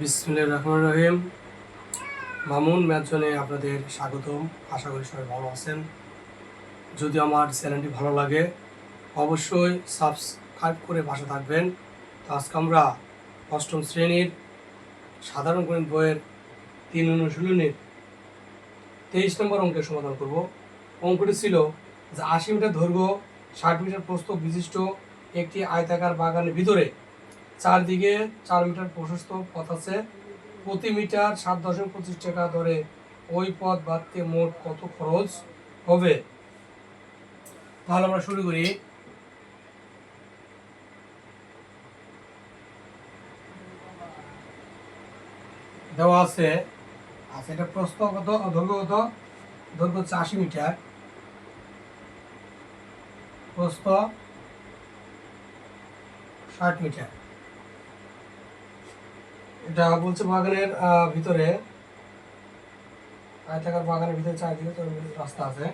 বিসমুল্লাহ রহমান রহিম। মামুন ম্যাচনে আপনাদের স্বাগতম। আশা করি সবাই ভালো আছেন। যদি আমার চ্যানেলটি ভালো লাগে, অবশ্যই সাবস্ক্রাইব করে পাশে থাকবেন। তো আজকে আমরা অষ্টম শ্রেণির সাধারণ গণিত বইয়ের তিন অনুশীলনীর তেইশ নম্বর অঙ্কের সমাধান করব। অঙ্কটি ছিল যে আশি মিটার দৈর্ঘ্য, ষাট মিটার প্রস্থ বিশিষ্ট একটি আয়তাকার বাগানের ভিতরে চারদিকে চার মিটার প্রশস্ত পথ আছে। প্রতি মিটার সাত দশমিক পঁচিশ টাকা ধরে ওই পথ বাঁধতে মোট কত খরচ হবে? তাহলে আমরা শুরু করি। দেওয়া আছে আচ্ছা এটা প্রস্থ কত দৈর্ঘ্য কত দৈর্ঘ্য হচ্ছে আশি মিটার। প্রস্থ ষাট মিটার। এটা বলছে বাগানের ভিতরে। আয়তাকার বাগানের ভিতরে চারিদিকে রাস্তা আছে।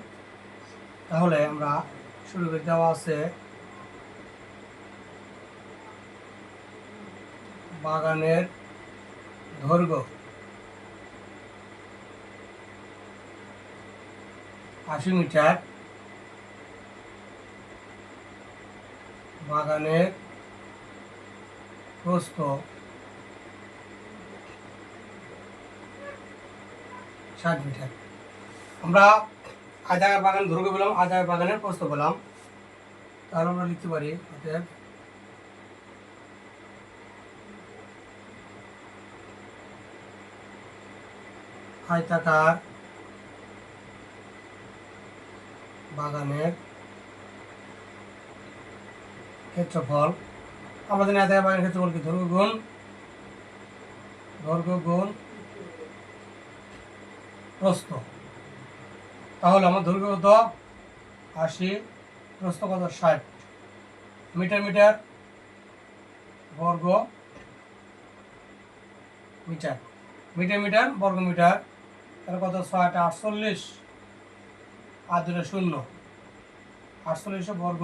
তাহলে আমরা শুরু করে। দেওয়া আছে বাগানের দৈর্ঘ্য আশি মিটার। বাগানের প্রস্থ। ষাট মিটার। আমরা আজাগার বাগান দৈর্ঘ্য পেলাম আজাগার বাগানের প্রস্থ পেলাম তাহলে আমরা লিখতে পারি, অতএব আয়তাকার বাগানের ক্ষেত্রফল জানি আয়তাকার বাগানের ক্ষেত্রফল কি? দৈর্ঘ্য গুণ দৈর্ঘ্য গুণ প্রস্থ তাহলে আমার দৈর্ঘ্য কত আশি প্রস্থ কত? ষাট। মিটার মিটার, বর্গ, মিটার। মিটার মিটার, বর্গ, মিটার। তাহলে কত? ছয়টা আটচল্লিশ। আর দুটো শূন্য। আটচল্লিশ বর্গ।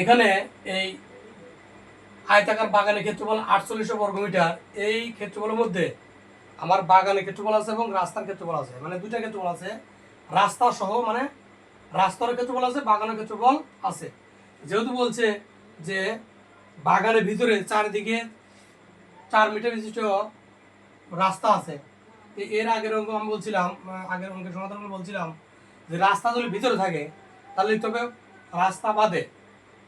এখানে এই আয়তাকার বাগানের ক্ষেত্রফল আটচল্লিশ বর্গ মিটার। এই ক্ষেত্রফলের মধ্যে আমার বাগানের ক্ষেত্রফল আছে এবং রাস্তার ক্ষেত্রফল আছে। মানে দুইটা ক্ষেত্রফল আছে। রাস্তা সহ মানে রাস্তার ক্ষেত্রফল আছে, বাগানের ক্ষেত্রফল আছে। যেহেতু বলছে যে বাগানের ভিতরে চারিদিকে চার মিটার বিশিষ্ট রাস্তা আছে এর আগের অঙ্ক আমি বলছিলাম আগের অঙ্কের সমাধান বলছিলাম যে রাস্তা যদি ভিতরে থাকে, তাহলে লিখতে হবে রাস্তা বাদে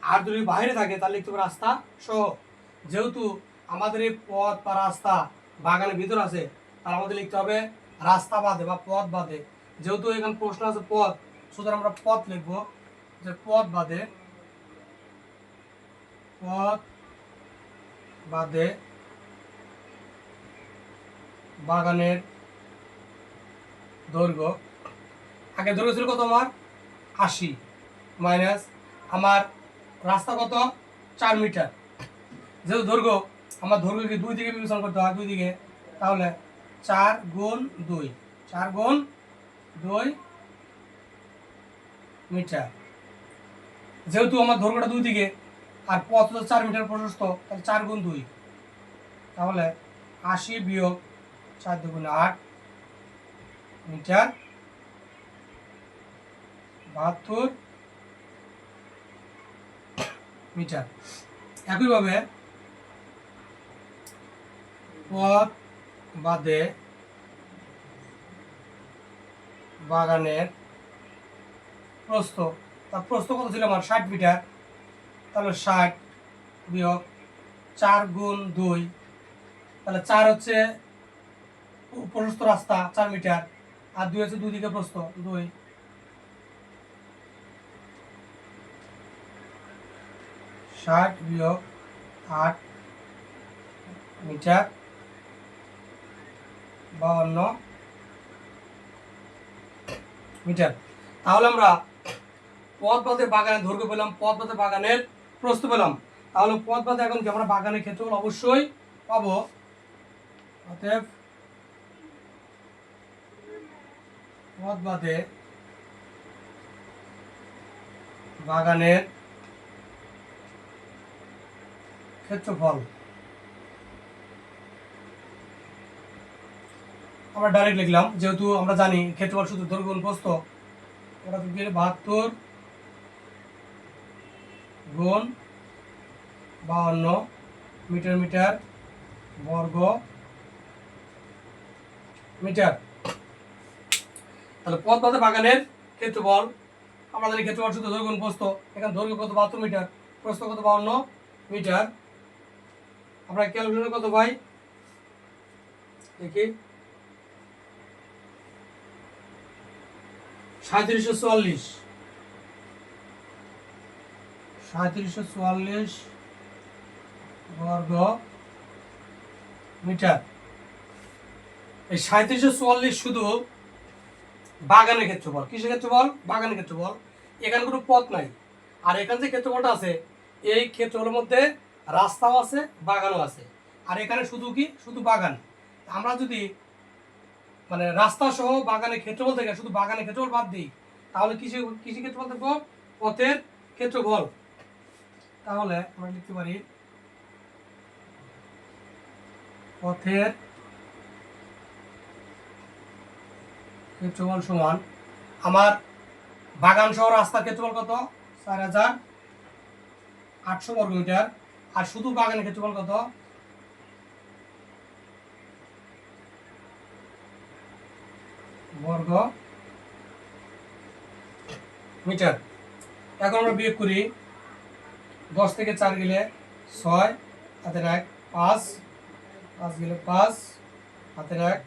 আর যদি বাইরে থাকে, তাহলে লিখতে হবে রাস্তা সহ। যেহেতু আমাদের এই পথ বা রাস্তা বাগানের ভিতর আছে, তাহলে আমাদের লিখতে হবে রাস্তা বাদে বা পথ বাদে যেহেতু এখানে প্রশ্ন আছে পথ, সুতরাং আমরা পথ লিখব। যে পথ বাদে পথ বাদে বাগানের দৈর্ঘ্য। আগে দৈর্ঘ্য ছিল কত আমার? আশি, মাইনাস আমার রাস্তা কত? চার মিটার। যেহেতু দৈর্ঘ্য, আমার দৈর্ঘ্যকে দুই দিকে বিবেচনা করতে হয়, দুই দিকে। তাহলে চার গুণ দুই। চার গুণ দুই মিটার। যেহেতু আমার দৈর্ঘ্যটা দুই দিকে, আর পথ হলো চার মিটার প্রশস্ত, তাহলে চার গুণ দুই। তাহলে আশি বিয়োগ চার দুগুণ আট মিটার বাহাত্তর মিটার। একইভাবে পথ বাদে বাগানের প্রস্থ। তার প্রস্থ কত ছিল আমার? ষাট মিটার। তাহলে ষাট বিয়োগ চার গুণ দুই। তাহলে চার হচ্ছে প্রশস্ত রাস্তা, চার মিটার। আর দুই হচ্ছে দুই দিকে প্রস্থ, দুই। ষাট বিয়োগ আট মিটার বাউন্ন মিটার। তাহলে আমরা পথ পথে বাগানের দৈর্ঘ্য পেলাম, পথ পথে বাগানের প্রস্থ পেলাম। তাহলে পথ এখন কি আমরা বাগানের ক্ষেত্রফল অবশ্যই পাবো? অতএব পথ বাগানের ক্ষেত্রফল। আমরা ডাইরেক্ট লিখলাম, যেহেতু আমরা জানি ক্ষেত্রফল শুধু দৈর্ঘ্য ওটা তো বাহাত্তর গুণ বাহান্ন মিটার মিটার, বর্গ মিটার। তাহলে পথ পথে বাগানের ক্ষেত্রফল, আমরা জানি ক্ষেত্রফল শুধু দৈর্ঘ্য এখানে দৈর্ঘ্য কত বাহাত্তর মিটার, প্রস্থ কত বাহান্ন মিটার আমরা ক্যালকুলেটর কত পাই? দেখি। সাঁত্রিশশো চুয়াল্লিশ। সাঁত্রিশশো চুয়াল্লিশ বর্গ মিটার। এই সাঁত্রিশশো চুয়াল্লিশ শুধু বাগানের ক্ষেত্রফল। কিসের ক্ষেত্রফল? বাগানের ক্ষেত্রফল। এখানে কোনো পথ নাই। আর এখানে যে ক্ষেত্রফলটা আছে, এই ক্ষেত্রফলের মধ্যে রাস্তাও আছে, বাগানও আছে। আর এখানে শুধু কি? শুধু বাগান। আমরা যদি মানে রাস্তা সহ বাগানের ক্ষেত্রফল থেকে শুধু বাগানের ক্ষেত্রফল বাদ দিই, তাহলে কৃষি কৃষি ক্ষেত্রফল দেখব? পথের ক্ষেত্রফল। তাহলে আমরা লিখতে পারি পথের ক্ষেত্রফল সমান আমার বাগান সহ রাস্তার ক্ষেত্রফল কত? চার হাজার আটশো বর্গ মিটার। আর শুধু বাগানের ক্ষেত্রফল কত? বর্গ মিটার। এখন আমরা বিয়োগ করি দশ থেকে চার গেলে ছয়, হাতের এক পাঁচ পাঁচ গেলে পাঁচ, হাতের এক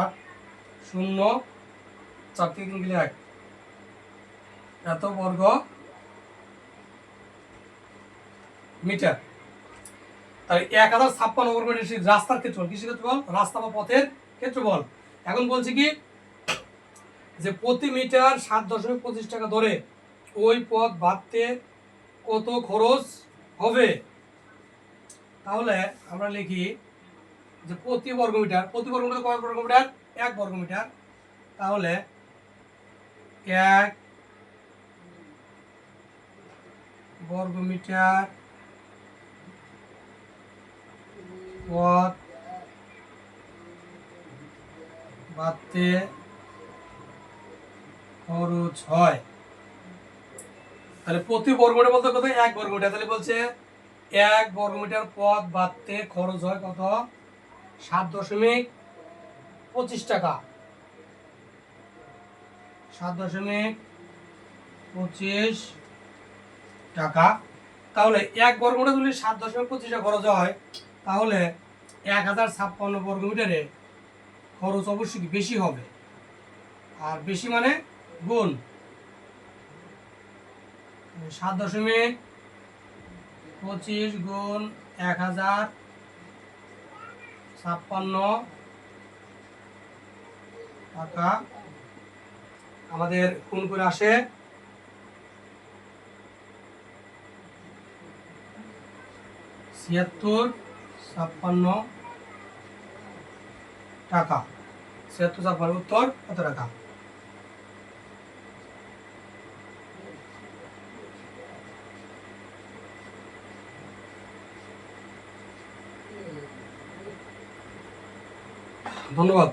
আট, শূন্য, চার থেকে তিন গেলে এক। এত বর্গ মিটার। তাই এক হাজার ছাপ্পান্ন বর্গ মিটার রাস্তার ক্ষেত্রফল। কিসের ক্ষেত্রফল, রাস্তা বা পথের ক্ষেত্রফল। এখন বলছি কি, যে প্রতি মিটার সাত দশমিক পঁচিশ টাকা ধরে ওই পথ বাঁধতে কত খরচ হবে? তাহলে আমরা লিখি যে প্রতি বর্গ মিটার, প্রতি বর্গ মিটার কয় বর্গ মিটার? এক বর্গ মিটার। তাহলে এক বর্গ মিটার পথ বাঁধতে খরচ হয়। তাহলে প্রতি বর্গমিটার বলতে কত? এক বর্গমিটার। তাহলে বলছে এক বর্গমিটার পথ বাঁধতে খরচ হয় কত? সাত দশমিক পঁচিশ টাকা। সাত দশমিক পঁচিশ টাকা। তাহলে এক বর্গমিটার যদি সাত দশমিক পঁচিশ টাকা খরচ হয়। তাহলে এক হাজার ছাপ্পান্ন বর্গমিটারে খরচ অবশ্যই বেশি হবে। আর বেশি মানে গুণ। সাত দশমিক পঁচিশ গুণ এক হাজার ছাপ্পান্ন টাকা আমাদের কোন করে আসে। ছিয়াত্তর, ছাপ্পান্ন টাকা। ছিয়াত্তর চাপার উত্তর কত টাকা? ধন্যবাদ।